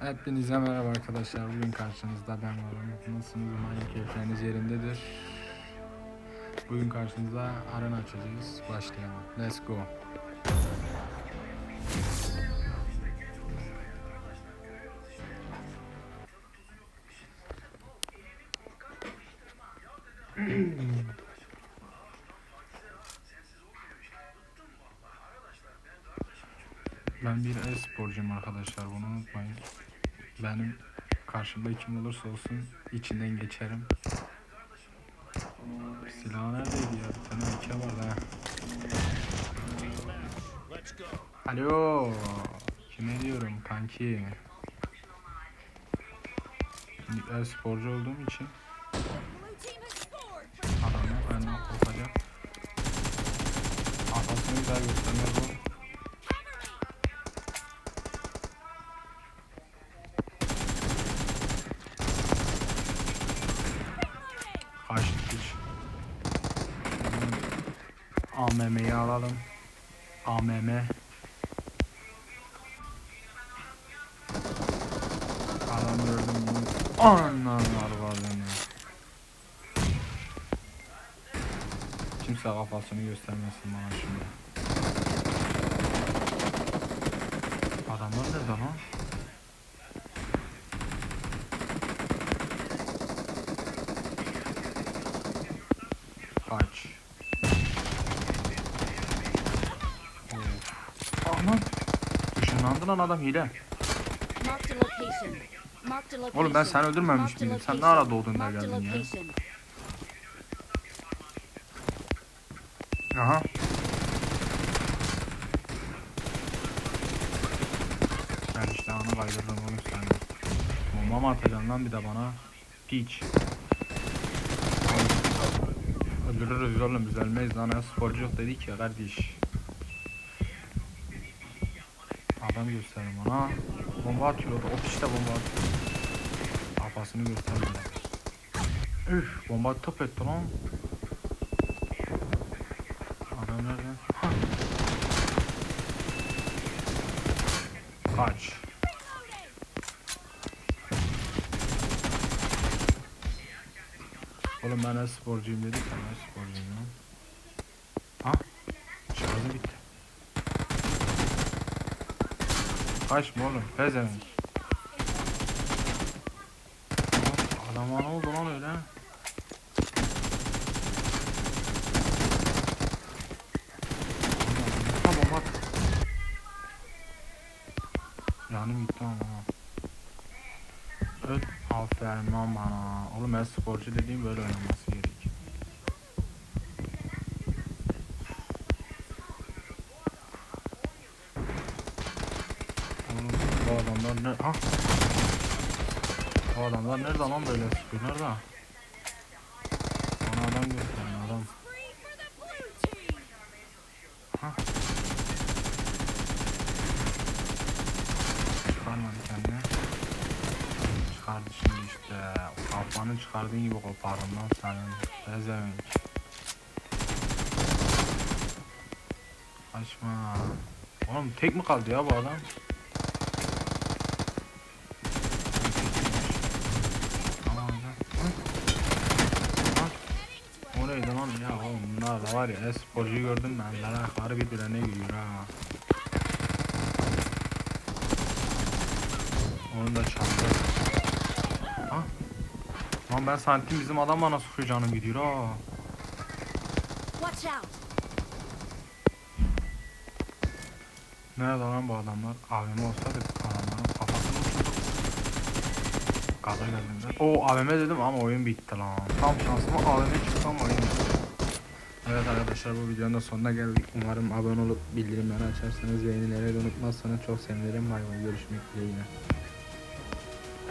Hepinize merhaba arkadaşlar. Bugün karşınızda ben varım. Nasılsınız? Umarım keyifleriniz yerindedir. Bugün karşınızda arena açacağız. Başlayalım. Let's go. Ben bir e-sporcuyum arkadaşlar bunu unutmayın. Benim karşımda kim olursa olsun içinden geçerim. Silah neredeydi ya? Bir tane AK vardı ha. Alo. Kime diyorum kanki? Şimdi e-sporcu olduğum için adamlar benden korkacak. Kafasını güzel göstermez AMM'yi alalım. AMM. Gördüm bunu. Anan arvadını. Kimse kafasını göstermesin bana şimdi. Adamlar nerede lan? Kaç. Aman. Işınlandı lan adam hile. Oğlum ben seni öldürmemiş miydim? Sen ne ara doğdun da geldin ya? Aha. Ben işte anı kaydırdım oğlum sen. Bomba mı atacaksın lan bir de bana? Piç. Öldürürüz oğlum biz ölmeyiz lan ya sporcu yok dedik ya kardeş. Adam gösterin bana. Bomba atıyor orada. O piç de bomba atıyor. Kafasını göstermiyor. Üf bomba top etti lan. Adam nerede? Hah. Kaç. Oğlum ben sporcuyum dedik ben sporcuyum ya. Ha? Şarjı bitti. Kaçma oğlum pezevenk. Adama ne oldu lan öyle? Bomba at. Yanım gitti ama. Öt aferin lan bana. Oğlum ben sporcu dediğim böyle oynaması gerek. Adamlar ne? Ha? Bu adamlar nerede lan böyle sıkıyor? Nerede? Bana adam gösterin adam. Ha? Çıkarmadı kendine. Çıkardı şimdi işte. Kafanı çıkardığın gibi kopardım lan senin. Bezevenk. Kaçma. Oğlum tek mi kaldı ya bu adam? Var ya e-sporcuyu gördüm ben. Bunlar ayakları birbirine giriyor ha. Onu da çaldı. Ha? Lan ben santim bizim adam bana sıkıyor canım gidiyor ha. Watch out. Nerede lan bu adamlar? AVM olsaydı adamların kafasını uçurduk. Gaza geldim ben. Oo AVM dedim ama oyun bitti lan. Tam şansıma AVM çıktı ama oyun bitti. Evet arkadaşlar bu videonun da sonuna geldik. Umarım abone olup bildirimleri açarsanız beğenileri de unutmazsanız çok sevinirim. Bay görüşmek dileğiyle.